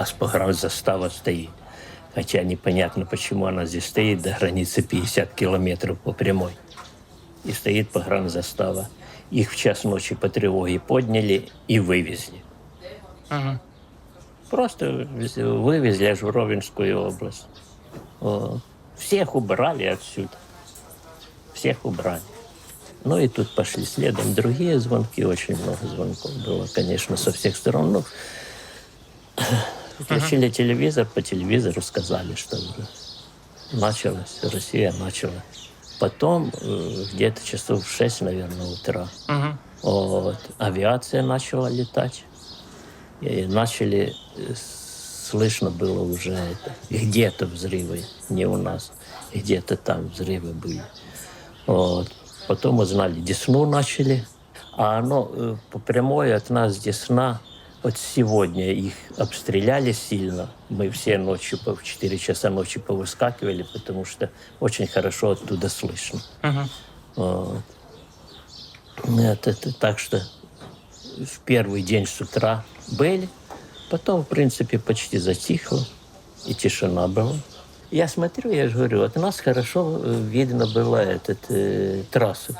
Нас погранзастава стоит. Хотя непонятно, почему она здесь стоит до границы 50 километров по прямой. И стоит погранзастава. Их в час ночи по тревоге подняли и вывезли. Просто вез- вывезли аж в Ровенскую область. Всех убрали отсюда. Всех убрали. Ну и тут пошли следом другие звонки. Очень много звонков было, конечно, со всех сторон. Ну, включили телевизор, по телевизору сказали, что началось, Россия начала. Потом э, где-то часов в 6, наверное, утра вот, авиация начала летать. И начали, э, слышно было уже это, где-то взрывы, не у нас, где-то там взрывы были. Вот. Потом узнали, Десну начали, а оно э, по прямой от нас Десна, вот сегодня их обстреляли сильно. Мы все ночью, по в 4 часа ночи повыскакивали, потому что очень хорошо оттуда слышно. Вот. Это, это так что в первый день с утра были, потом, в принципе, почти затихло, и тишина была. Я смотрю, я же говорю, от нас хорошо э, видно было этот, э, трассу.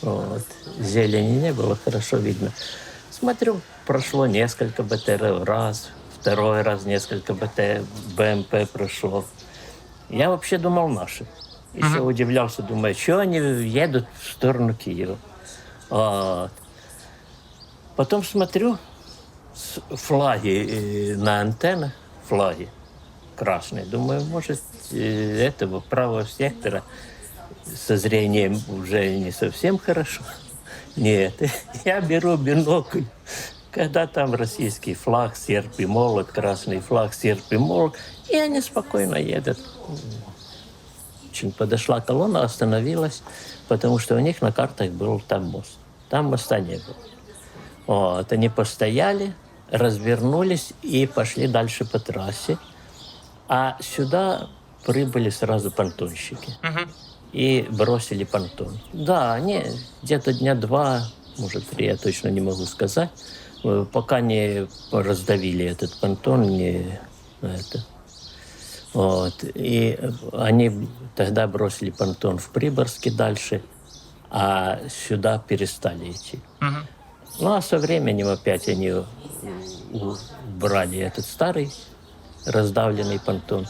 Вот. Зелени не было, хорошо видно. Смотрю, прошло несколько БТР раз, второй раз несколько БТ, БМП прошло. Я вообще думал наши. Еще удивлялся, думаю, что они едут в сторону Киева. Вот. Потом смотрю, с- флаги э, на антеннах, флаги красные. Думаю, может, э, этого правого сектора со зрением уже не совсем хорошо. Нет, я беру бинокль. Когда там российский флаг, серп и молот, красный флаг, серп и молот, и они спокойно едут. Очень подошла колонна, остановилась, потому что у них на картах был там мост. Там моста не было. Вот, они постояли, развернулись и пошли дальше по трассе. А сюда прибыли сразу понтонщики и бросили понтон. Да, они где-то дня два, может три, я точно не могу сказать, э, пока не раздавили этот понтон, не это. Вот. И они тогда бросили понтон в Приборске дальше, а сюда перестали идти. Ну, а со временем опять они убрали этот старый раздавленный понтон,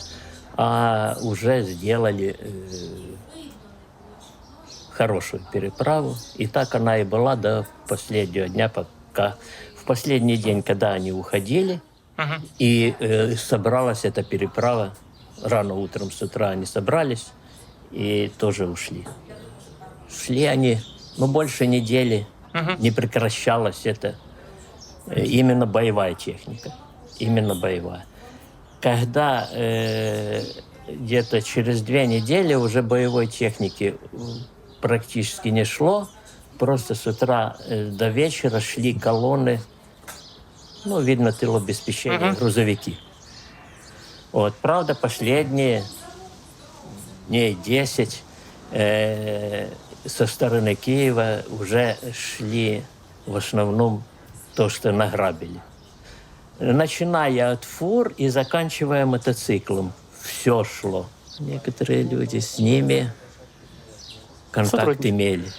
а уже сделали э, хорошую переправу. И так она и была до последнего дня, пока в последний день, когда они уходили, и э, собралась эта переправа, рано утром с утра они собрались и тоже ушли. Шли они, ну, больше недели, не прекращалась это э, именно боевая техника, именно боевая. Когда э, где-то через две недели уже боевой техники э, практически не шло, просто с утра э, до вечера шли колонны, ну, видно, тылобеспечения, грузовики. Вот, правда, последние дней 10 э, со стороны Киева уже шли в основном то, что награбили. Начиная от фур и заканчивая мотоциклом. Все шло. Некоторые люди с ними контакт Сотрудники. имели.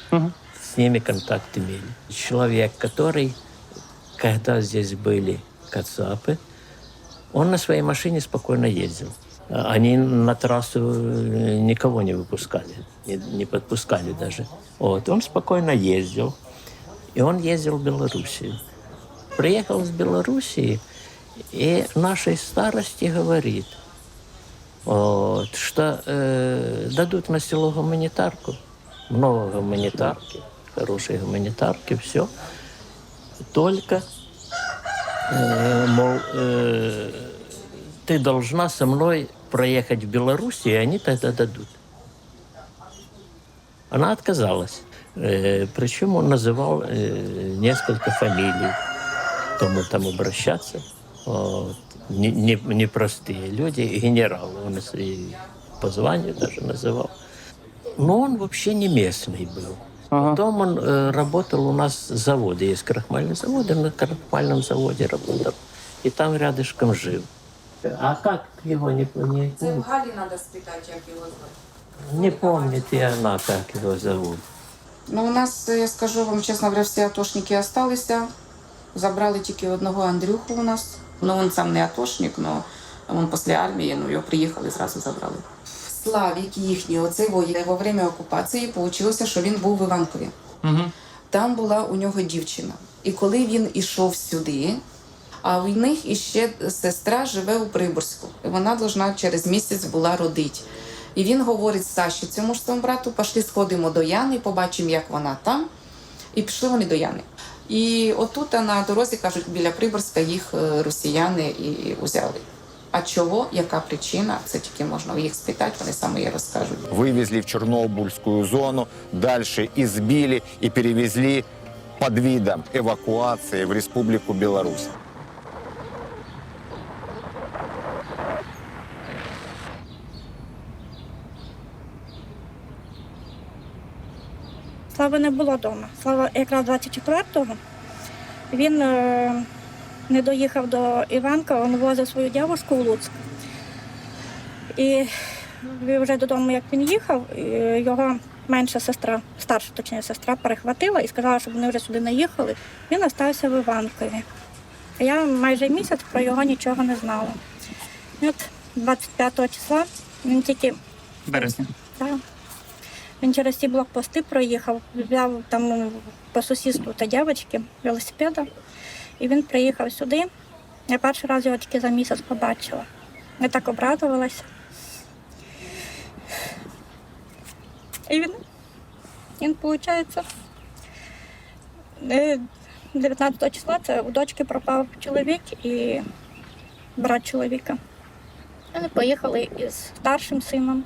С ними контакт имели. Человек, который, когда здесь были кацапы, он на своей машине спокойно ездил. Они на трассу э, никого не выпускали, не, не подпускали даже. Вот. Он спокойно ездил. И он ездил в Белоруссию. Приехал из Белоруссии и нашей старости говорит, вот, что э, дадут на село гуманитарку. Много гуманитарки, хорошие гуманитарки, все. Только э, мол, э, ты должна со мной проехать в Белоруссию, и они тогда дадут. Она отказалась. Э, причем он называл э, несколько фамилий, к кому там обращаться. Вот. Не- не- Непростые люди, генерал, он и с- и по званию даже называл. Но он вообще не местный был. Потом он э, работал у нас в заводе, есть крахмальный завод, и на крахмальном заводе работал. и там рядышком жил. А как его не, не, Це в Галі треба спитати, як його звати. не помнит и она, как его зовут. Ну, у нас, я скажу вам чесно говоря, всі атошники залишилися. Забрали тільки одного Андрюху у нас. Ну, він сам не атошник, але він після армії, ну, його приїхали зразу забрали. Славік їхній, оцей воїн, во время окупації вийшло, що він був в Іванкові. Угу. Там була у нього дівчина. І коли він ішов сюди, а в них іще сестра живе у Приборську. І вона должна через місяць була родити. І він говорить Саші, цьому ж своєму брату, пішли сходимо до Яни, побачимо, як вона там. І пішли вони до Яни. І отут на дорозі, кажуть, біля Приборська їх е, росіяни і узяли. А чого, яка причина, це тільки можна у їх спитати, вони саме її розкажуть. вывезли в Чернобыльскую зону, дальше избили и перевезли под видом эвакуации в Республику Беларусь. Слави не було вдома. Слава якраз 24-го. Він е, не доїхав до Іванка, він возив свою дівчинку у Луцьк. І вже додому, як він їхав, його менша сестра, старша точніше сестра, перехватила і сказала, щоб вони вже сюди не їхали. Він залишився в Іванкові. Я майже місяць про його нічого не знала. І от 25 числа він тільки Березня. так. Він через ці блокпости проїхав, взяв там ну, по сусідству та дівчинки велосипеда. І він приїхав сюди. Я перший раз його тільки за місяць побачила. Я так обрадувалася. І він, він виходить, 19 числа це у дочки пропав чоловік і брат чоловіка. Вони поїхали із старшим сином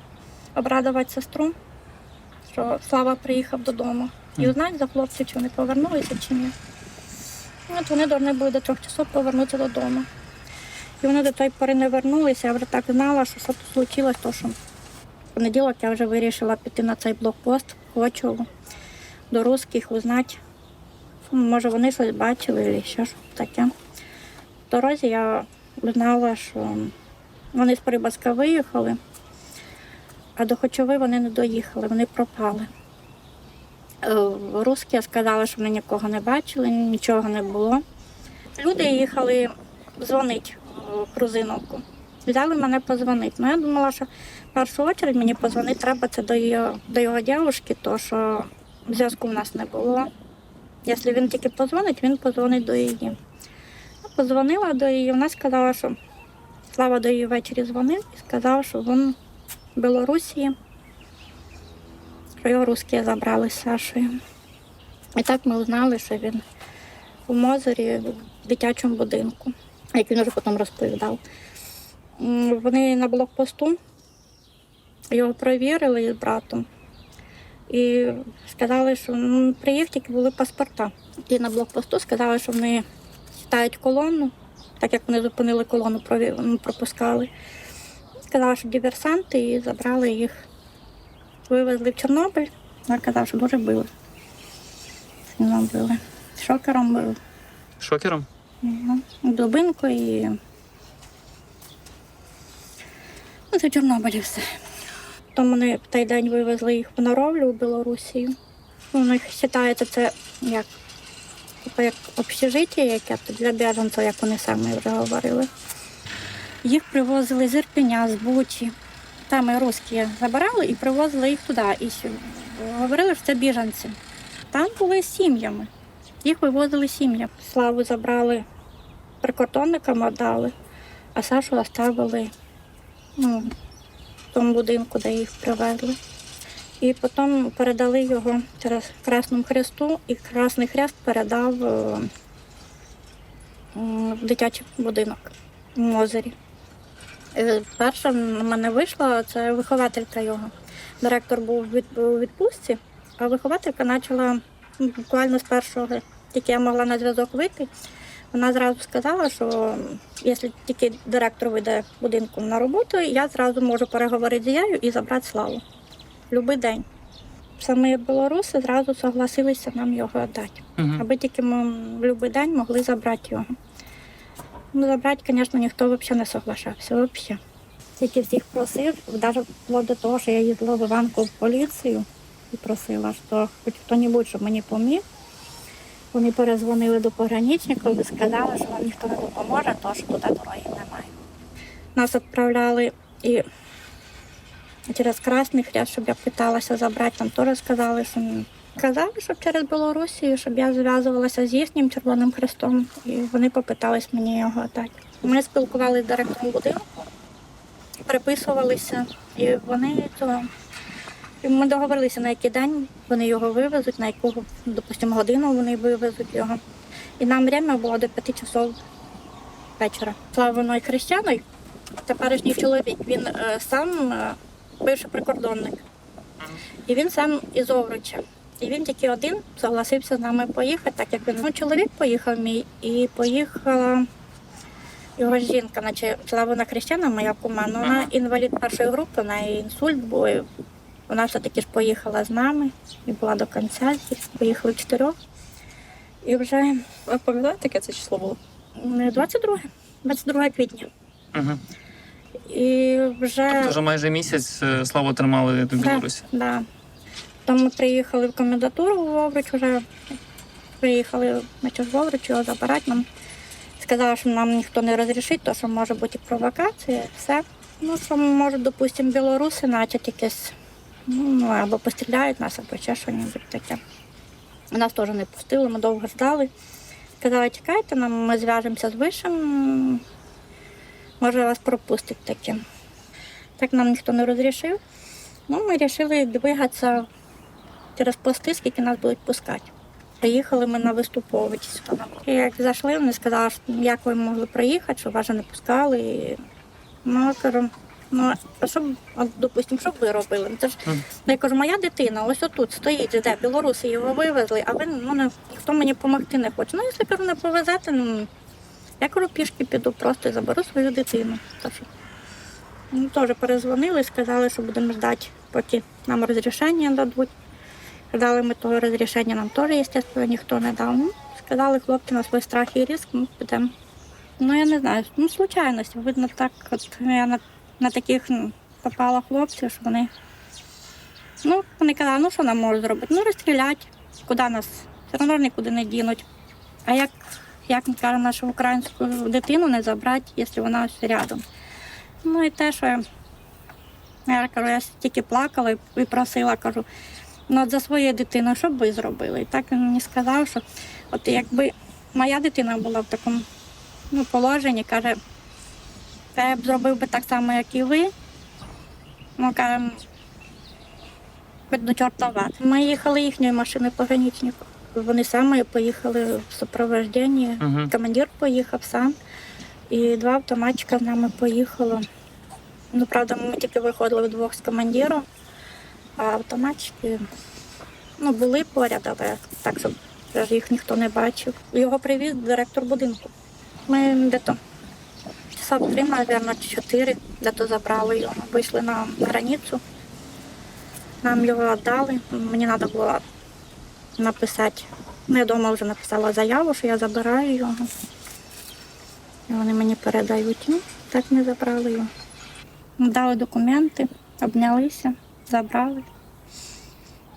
обрадувати сестру, що Слава приїхав додому. І узнати за хлопців, чи вони повернулися чи ні. От вони повинні були до трьох часов повернутися додому. І вони до тої пори не вернулися, я вже так знала, що щось случилось, то що в понеділок я вже вирішила піти на цей блокпост, хочу до русських узнати. Може, вони щось бачили або ще щось таке. В дорозі я знала, що вони з Прибаска виїхали. А до Хочови вони не доїхали, вони пропали. Е, Русські сказали, що вони нікого не бачили, нічого не було. Люди їхали дзвонити в Крузиновку. Взяли мене позвонити. Ну, я думала, що в першу чергу мені позвонити треба це до його, до його дівчинки, то що зв'язку в нас не було. Якщо він тільки позвонить, він позвонить до її. Я позвонила до її, вона сказала, що Слава до її ввечері дзвонив і сказав, що він в Білорусі, його русські забрали з Сашею. І так ми узнали, що він у Мозорі в дитячому будинку, як він вже потім розповідав. Вони на блокпосту його перевірили з братом і сказали, що ну, приїхав, тільки були паспорта. І на блокпосту сказали, що вони читають колону, так як вони зупинили колону, ну, пропускали. Сказали, що диверсанти і забрали їх. Вивезли в Чорнобиль. Я казав, що дуже били. Сильно били. Шокером били. Шокером? Угу. Дубинкою і. Ну, це в Чорнобилі все. Тому вони в той день вивезли їх в Наровлю у Білорусію. Ну, У них вважається це як, типу, як общежиття, яке тут для біженців, як вони самі вже говорили. Їх привозили з Ірпеня, з Бучі. Там русські забирали і привозили їх туди. І говорили, що це біженці. Там були сім'ями. Їх вивозили сім'ям. Славу забрали прикордонникам віддали, а Сашу оставили ну, в тому будинку, де їх привезли. І потім передали його через Красному Хресту, і Красний Хрест передав е, в дитячий будинок в Мозері. Е, Перша на мене вийшла, це вихователька його. Директор був у відпустці, а вихователька почала ну, буквально з першого, тільки я могла на зв'язок вийти. Вона зразу сказала, що якщо тільки директор вийде будинку на роботу, я зразу можу переговорити з нею і забрати славу. Любий день. Самі білоруси зразу согласилися нам його віддати, аби тільки ми в будь-який день могли забрати його. Ну, забрати, звісно, ніхто взагалі не соглашався. Взагалі. Тільки всіх просив, навіть вплоть до того, що я їздила в Іванку в поліцію і просила, що хоч хто-небудь, щоб мені поміг. Вони перезвонили до пограничників і сказали, що вам ніхто не допоможе, тому що туди дороги немає. Нас відправляли і через Красний Хрест, щоб я питалася забрати, там теж сказали, що казали, щоб через Білорусію, щоб я зв'язувалася з їхнім Червоним Хрестом, і вони попитались мені його дати. Ми спілкувалися з директором будинку, переписувалися, і вони цього. І ми договорилися, на який день вони його вивезуть, на яку, допустимо, годину вони вивезуть його. І нам время було до п'яти часов вечора. Славоною хрещаною, теперішній чоловік, він е, сам е, бивший прикордонник. І він сам із Овруча. І він тільки один согласився з нами поїхати, так як він ну, чоловік поїхав мій, і поїхала його жінка, наче Славона Хрещана, моя кума, ну, вона інвалід першої групи, у неї інсульт був. Вона все-таки ж поїхала з нами і була до кінця, поїхали чотирьох. І вже Ви пам'ятаєте, яке це число було? 22, 22 квітня. Угу. І вже Тобто вже майже місяць е, славу тримали до Білорусі. Да, да. Потім ми приїхали в комендатуру в Овруч, вже приїхали значить, в Овруч його забирати нам. Сказали, що нам ніхто не розрішить, то що може бути провокація, все. Ну, що може, допустимо, білоруси начать якесь, ну, або постріляють нас, або ще щось таке. Нас теж не пустили, ми довго ждали. Сказали, чекайте, нам ми зв'яжемося з вишем, може вас пропустять таке. Так нам ніхто не розрішив. Ну, ми вирішили двигатися через пости, скільки нас будуть пускати. Приїхали ми на виступович. І як зайшли, вони сказали, що як ви могли приїхати, що вас же не пускали. І... Ну, я кажу, ну, а що, от, допустимо, що б ви робили? Це ж, ну, я кажу, моя дитина ось отут стоїть, де білоруси його вивезли, а ви ну, не, ніхто мені допомогти не хоче. Ну, якщо кажу, не повезете, ну, я кажу, пішки піду просто і заберу свою дитину. Що? Ну, теж перезвонили, сказали, що будемо ждати, поки нам розрішення дадуть. Ждали ми того розрішення, нам теж, звісно, ніхто не дав. Ну, сказали хлопці на свій страх і ризик, ми підемо. Ну, я не знаю, ну, случайності. Видно, так, от я на, на таких ну, попала хлопців, що вони. Ну, вони казали, ну що нам можуть зробити? Ну, розстрілять, куди нас? Все одно нікуди не дінуть. А як, як ми кажемо, нашу українську дитину не забрати, якщо вона ось рядом? Ну і те, що я, я кажу, я тільки плакала і просила, кажу, ну от за свою дитину, що б ви зробили? І так він мені сказав, що от якби моя дитина була в такому ну, положенні, каже, я б зробив би так само, як і ви. Ну, каже, до чорта. Ми їхали їхньою машиною пограничників. Вони самі поїхали в супроводженні. Мгм. Командир поїхав сам. І два автоматчика з нами поїхало. Ну, правда, ми тільки виходили вдвох з командиром, а автоматчики ну, були поряд, але так, щоб їх ніхто не бачив. Його привіз директор будинку. Ми де-то часа три, мабуть, чотири, де-то забрали його. Вийшли на границю. Нам його віддали. Мені треба було написати. Ну, я вдома вже написала заяву, що я забираю його. І вони мені передають. Ну, так ми забрали його. Дали документи, обнялися, забрали.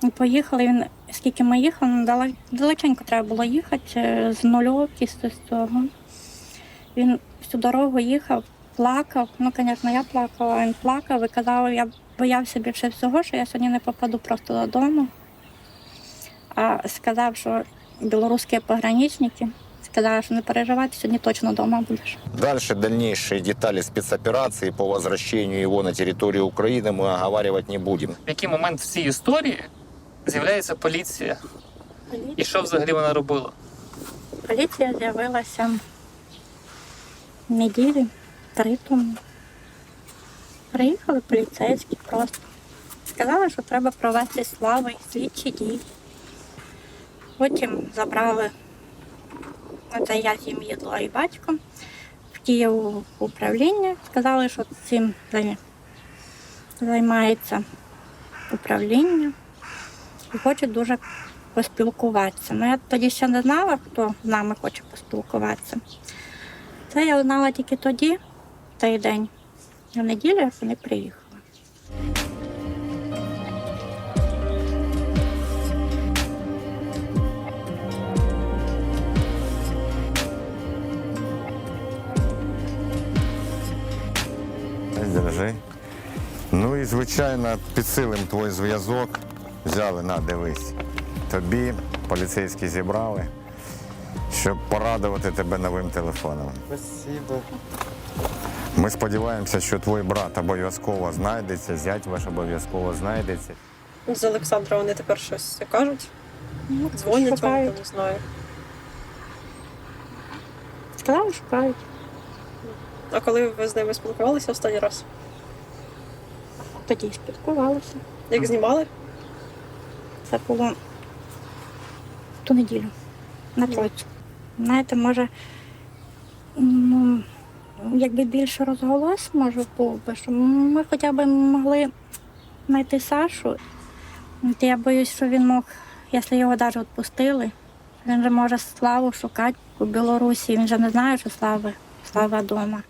І поїхали. Він, скільки ми їхали, ну, далеченько треба було їхати е, з нульовки, з цього. Він всю дорогу їхав, плакав. Ну, звісно, я плакала, він плакав і казав, я боявся більше всього, що я сьогодні не попаду просто додому. А сказав, що білоруські пограничники сказали, що не переживайте, сьогодні точно вдома будеш. Дальше дальнейшие детали спецоперации по возвращению его на территорию Украины мы оговаривать не будем. В який момент в цій історії з'являється поліція? І що взагалі вона робила? Поліція з'явилася неділі, три тому. Приїхали поліцейські просто. Сказали, що треба провести слави, слідчі дії. Потім забрали, це я з ним їздила і батьком, в Київ в управління. Сказали, що цим займається управління і хоче дуже поспілкуватися. Ну, я тоді ще не знала, хто з нами хоче поспілкуватися. Це я знала тільки тоді, той день. В неділю як вони приїхали. Держи. Ну і звичайно, підсилим твій зв'язок. Взяли, на, дивись. Тобі поліцейські зібрали, щоб порадувати тебе новим телефоном. Спасибо. Ми сподіваємося, що твій брат обов'язково знайдеться, зять ваш обов'язково знайдеться. З Олександра вони тепер щось кажуть. Дзвонять вам, не знаю. Сказали, шукають. А коли ви з ними спілкувалися останній раз? Тоді спілкувалися. Як знімали? Це було ту неділю на тройцю. Знаєте, може, ну, якби більше розголос, може, був би, що ми хоча б могли знайти Сашу. От Я боюсь, що він мог, якщо його навіть відпустили, він же може славу шукати у Білорусі. Він же не знає, що слава, слава вдома.